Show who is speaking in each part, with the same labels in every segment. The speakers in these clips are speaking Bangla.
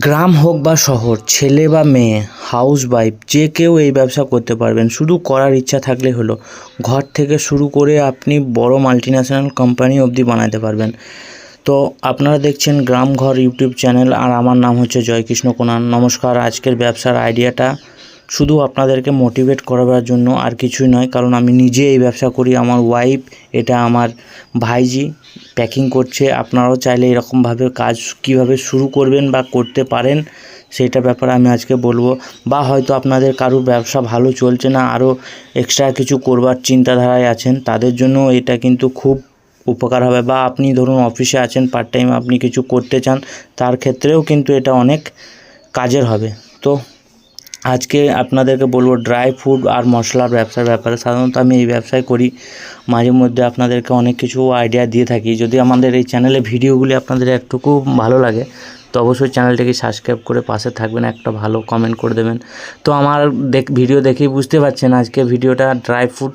Speaker 1: গ্রাম হোক বা শহর, ছেলে বা মেয়ে হাউস ওয়াইফ যে কেউ এই ব্যবসা করতে পারবেন। শুধু করার ইচ্ছা থাকলে হলো। ঘর থেকে শুরু করে আপনি বড় মাল্টি ন্যাশনাল কোম্পানি অবধি বানাতে পারবেন। তো আপনারা দেখছেন গ্রাম ঘর ইউটিউব চ্যানেল, আর আমার নাম হচ্ছে জয়কৃষ্ণ কোনান। নমস্কার, আজকের ব্যবসার আইডিয়াটা শুধু আপনাদেরকে মোটিভেট করাবার জন্য আর কিছুই নয়, কারণ আমি নিজে এই ব্যবসা করি, আমার ওয়াইফ এটা আমার ভাইজি প্যাকিং করছে। আপনারাও চাইলে এরকমভাবে কাজ কীভাবে শুরু করবেন বা করতে পারেন, সেটা ব্যাপারে আমি আজকে বলব। বা হয়তো আপনাদের কারোর ব্যবসা ভালো চলছে না, আরও এক্সট্রা কিছু করবার চিন্তাধারায় আছেন, তাদের জন্য এটা কিন্তু খুব উপকার হবে। বা আপনি ধরুন অফিসে আছেন পার্ট টাইম আপনি কিছু করতে চান, তার ক্ষেত্রেও কিন্তু এটা অনেক কাজের হবে। তো আজকে আপনাদেরকে বলব ড্রাই ফ্রুট আর মশলার ব্যবসার ব্যাপারে। সাধারণত আমি এই ব্যবসায় করি। মাঝে মধ্যে আপনাদেরকে অনেক কিছু আইডিয়া দিয়ে থাকি। যদি আমাদের এই চ্যানেলে ভিডিওগুলি আপনাদের একটুকু ভালো লাগে, তো অবশ্যই চ্যানেলটিকে সাবস্ক্রাইব করে পাশে থাকবেন, একটা ভালো কমেন্ট করে দেবেন। তো আমার দেখ ভিডিও দেখেই বুঝতে পারছেন আজকে ভিডিওটা ড্রাই ফ্রুট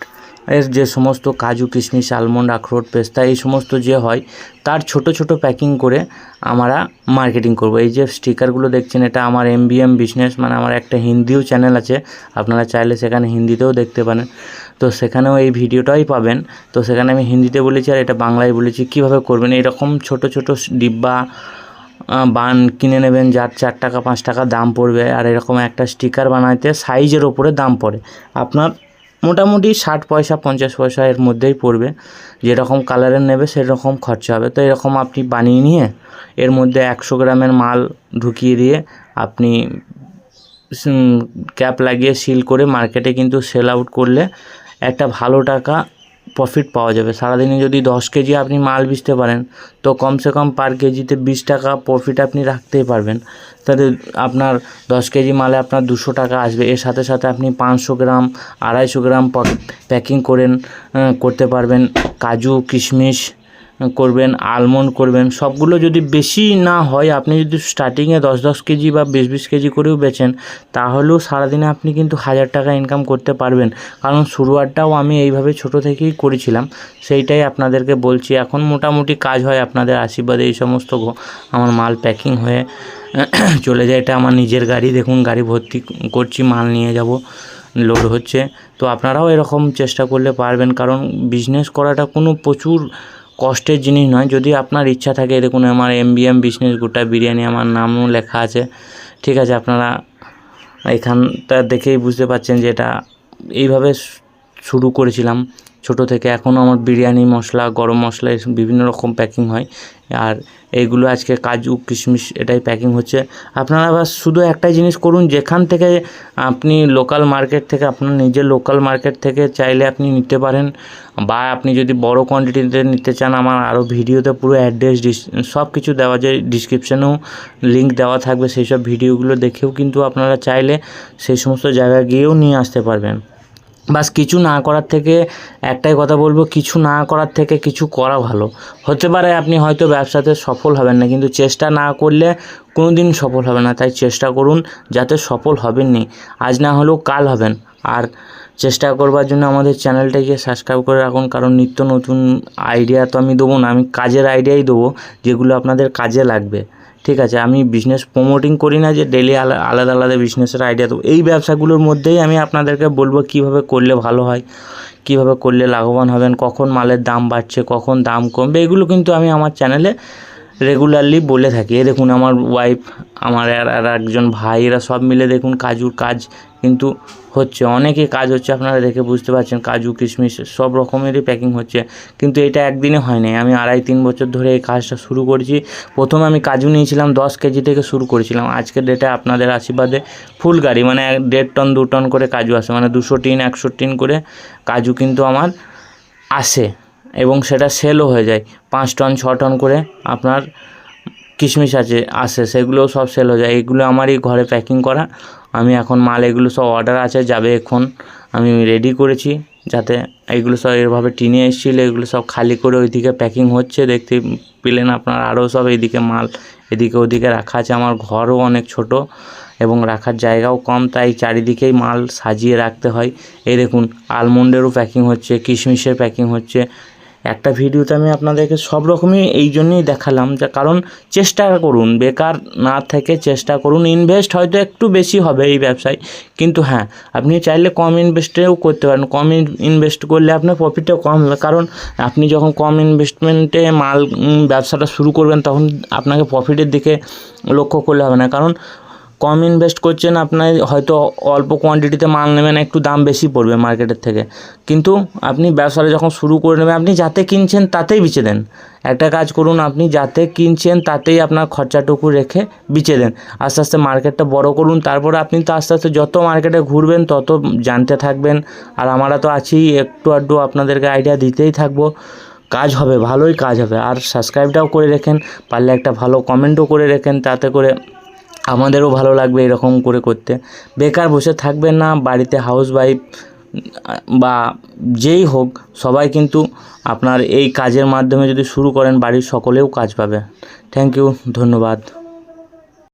Speaker 1: এর যে সমস্ত কাজু, কিশমিশ আলমন্ড আখরোট, পেস্তা, এই সমস্ত যে হয়, তার ছোট ছোট প্যাকিং করে আমরা মার্কেটিং করব। এই যে স্টিকারগুলো দেখছেন, এটা আমার এম বিজনেস মানে আমার একটা হিন্দিও চ্যানেল আছে। আপনারা চাইলে সেখানে হিন্দিতেও দেখতে পারেন। তো সেখানেও এই ভিডিওটাই পাবেন। তো সেখানে আমি হিন্দিতে বলেছি আর এটা বাংলায় বলেছি, কীভাবে করবেন? এরকম ছোট ছোট ডিব্বা বান কিনে নেবেন, যার চার টাকা, পাঁচ টাকা দাম পড়বে। আর এরকম একটা স্টিকার বানাইতে সাইজের ওপরে দাম পড়ে। আপনার মোটামুটি ষাট পয়সা, পঞ্চাশ পয়সা এর মধ্যেই পড়বে। যেরকম কালারের নেবে, সেরকম খরচা হবে। তো এরকম আপনি বানিয়ে নিয়ে এর মধ্যে একশো গ্রামের মাল ঢুকিয়ে দিয়ে আপনি ক্যাপ লাগিয়ে সিল করে মার্কেটে কিন্তু সেল আউট করলে একটা ভালো টাকা প্রফিট পাওয়া যাবে। সারাদিনে যদি দশ কেজি আপনি মাল বেচতে পারেন, তো কমসে কম পার কেজিতে বিশ টাকা প্রফিট আপনি রাখতেই পারবেন। তাহলে আপনার দশ কেজি মালে আপনার দুশো টাকা আসবে। এর সাথে সাথে আপনি পাঁচশো গ্রাম, আড়াইশো গ্রাম প্যাকিং করেন করতে পারবেন। কাজু, কিশমিশ করবেন আলমন্ড করবেন, সবগুলো যদি বেশি না হয়, আপনি যদি স্টার্টিংয়ে দশ দশ কেজি বা বিশ বিশ কেজি করেও বেচেন, তাহলেও সারাদিনে আপনি কিন্তু হাজার টাকা ইনকাম করতে পারবেন। কারণ শুরুয়ারটাও আমি এইভাবে ছোট থেকেই করেছিলাম, সেইটাই আপনাদেরকে বলছি। এখন মোটামুটি কাজ হয় আপনাদের আশীর্বাদে এই সমস্ত আমার মাল প্যাকিং হয়ে চলে যায়। এটা আমার নিজের গাড়ি, দেখুন গাড়ি ভর্তি করছি, মাল নিয়ে যাব লোড হচ্ছে। তো আপনারাও এরকম চেষ্টা করলে পারবেন, কারণ বিজনেস করাটা কোনো প্রচুর কষ্টের জিনিস নয়। যদি আপনার ইচ্ছা থাকে দেখুন আমার এম বি এম বিজনেস গোটা বিরিয়ানি আমার নামও লেখা আছে। ঠিক আছে, আপনারা এখানটা দেখেই বুঝতে পারছেন যে এটা এইভাবে শুরু করেছিলাম ছোট থেকে। এখনও আমার বিরিয়ানি মশলা, গরম মশলা বিভিন্ন রকম প্যাকিং হয়। আর এইগুলো আজকে কাজু, কিশমিশ, এটাই প্যাকিং হচ্ছে। আপনারা আবার শুধু একটাই জিনিস করুন, যেখান থেকে আপনি লোকাল মার্কেট থেকে, আপনার নিজের লোকাল মার্কেট থেকে চাইলে আপনি নিতে পারেন। বা আপনি যদি বড় কোয়ান্টিটিতে নিতে চান, আমার আরও ভিডিওতে পুরো অ্যাড্রেস সব কিছু দেওয়া যায় ডিসক্রিপশানেও লিঙ্ক দেওয়া থাকবে, সেই সব ভিডিওগুলো দেখেও কিন্তু আপনারা চাইলে সেই সমস্ত জায়গায় গিয়েও নিয়ে আসতে পারবেন। বাস কিছু না করার থেকে একটাই কথা বলব, কিছু না করার থেকে কিছু করা ভালো। হতে পারে আপনি হয়তো ব্যবসাতে সফল হবেন না, কিন্তু চেষ্টা না করলে কোনো দিন সফল হবে না। তাই চেষ্টা করুন যাতে সফল হবেননি আজ না হলেও কাল হবেন। আর চেষ্টা করবার জন্য আমাদের চ্যানেলটাকে সাবস্ক্রাইব করে রাখুন, কারণ নিত্য নতুন আইডিয়া তো আমি দেবো না, আমি কাজের আইডিয়াই দেবো, যেগুলো আপনাদের কাজে লাগবে। ঠিক আছে, আমি বিজনেস প্রমোটিং করি না যে ডেলি আলাদা আলাদা বিজনেসের আইডিয়া দেবো। এই ব্যবসাগুলোর মধ্যেই আমি আপনাদেরকে বলব কীভাবে করলে ভালো হয়, কীভাবে করলে লাভবান হবেন, কখন মালের দাম বাড়ছে, কখন দাম কমবে, এগুলো কিন্তু আমি আমার চ্যানেলে রেগুলারলি বলে থাকি। এ দেখুন, আমার ওয়াইফ আমার আর আর একজন ভাই, এরা সব মিলে দেখুন কাজুর কাজ কিন্তু হচ্ছে অনেকে কাজ হচ্ছে, আপনারা দেখে বুঝতে পারছেন, কাজু, কিশমিশ, সব রকমেরই প্যাকিং হচ্ছে। কিন্তু এটা একদিনে হয় নাই। আমি আড়াই, তিন বছর ধরে এই কাজটা শুরু করেছি। প্রথমে আমি কাজু নিয়েছিলাম, দশ কেজি থেকে শুরু করেছিলাম। আজকের ডেটে আপনাদের আশীর্বাদে ফুল গাড়ি মানে এক দেড় টন, দু টন করে কাজু আসে। মানে দুশো টিন, একশো টিন করে কাজু কিন্তু আমার আসে এবং সেটা সেলও হয়ে যায়। পাঁচ টন, ছ টন করে আপনার কিশমিশ আছে আসে সেগুলোও সব সেল হয়ে যায়। এগুলো আমারই ঘরে প্যাকিং করা। আমি এখন মাল এগুলো সব অর্ডার আছে, যাবে এখন। আমি রেডি করেছি, যাতে এগুলো সব এভাবে টিনে এসেছিল, এগুলো সব খালি করে ওইদিকে প্যাকিং হচ্ছে। দেখতে পেলেন আপনার আরও সব এইদিকে মাল, এদিকে ওদিকে রাখা আছে। আমার ঘরও অনেক ছোট এবং রাখার জায়গাও কম, তাই চারিদিকেই মাল সাজিয়ে রাখতে হয়। এই দেখুন আলমন্ডেরও প্যাকিং হচ্ছে, কিশমিশের প্যাকিং হচ্ছে একটা ভিডিওতে আমি আপনাদেরকে সব রকমই এই জন্যই দেখালাম যে কারণ চেষ্টা করুন, বেকার না থেকে চেষ্টা করুন ইনভেস্ট হয়তো একটু বেশি হবে এই ব্যবসায়, কিন্তু হ্যাঁ আপনি চাইলে কম ইনভেস্টেও করতে পারেন, কম ইনভেস্ট করলে আপনার প্রফিটটাও কম হবে, কারণ আপনি যখন কম ইনভেস্টমেন্টে মাল ব্যবসাটা শুরু করবেন তখন আপনাকে প্রফিটের দিকে লক্ষ্য করলে হবে না, কারণ কম ইনভেস্ট করছেন, আপনার হয়তো অল্প কোয়ান্টিটিতে মাল নেবেন, একটু দাম বেশি পড়বে মার্কেটের থেকে। কিন্তু আপনি ব্যবসাটা যখন শুরু করে নেবেন, আপনি যাতে কিনছেন তাতেই বিচে দেন। একটা কাজ করুন, আপনি যাতে কিনছেন তাতেই আপনার খরচাটুকু রেখে বিচে দেন। আস্তে আস্তে মার্কেটটা বড় করুন, তারপরে আপনি তো আস্তে আস্তে যত মার্কেটে ঘুরবেন, তত জানতে থাকবেন। আর আমরা তো আছি, একটু আধটু আপনাদেরকে আইডিয়া দিতেই থাকব। কাজ হবে, ভালোই কাজ হবে। আর সাবস্ক্রাইবটাও করে রেখেন, পারলে একটা ভালো কমেন্টও করে রেখেন, তাতে করে আমাদেরও ভালো লাগবে এরকম করে করতে। বেকার বসে থাকবেন না, বাড়িতে হাউস ওয়াইফ বা যেই হোক, সবাই কিন্তু আপনার এই কাজের মাধ্যমে যদি শুরু করেন, বাড়ির সকলেও কাজ পাবে। থ্যাংক ইউ ধন্যবাদ।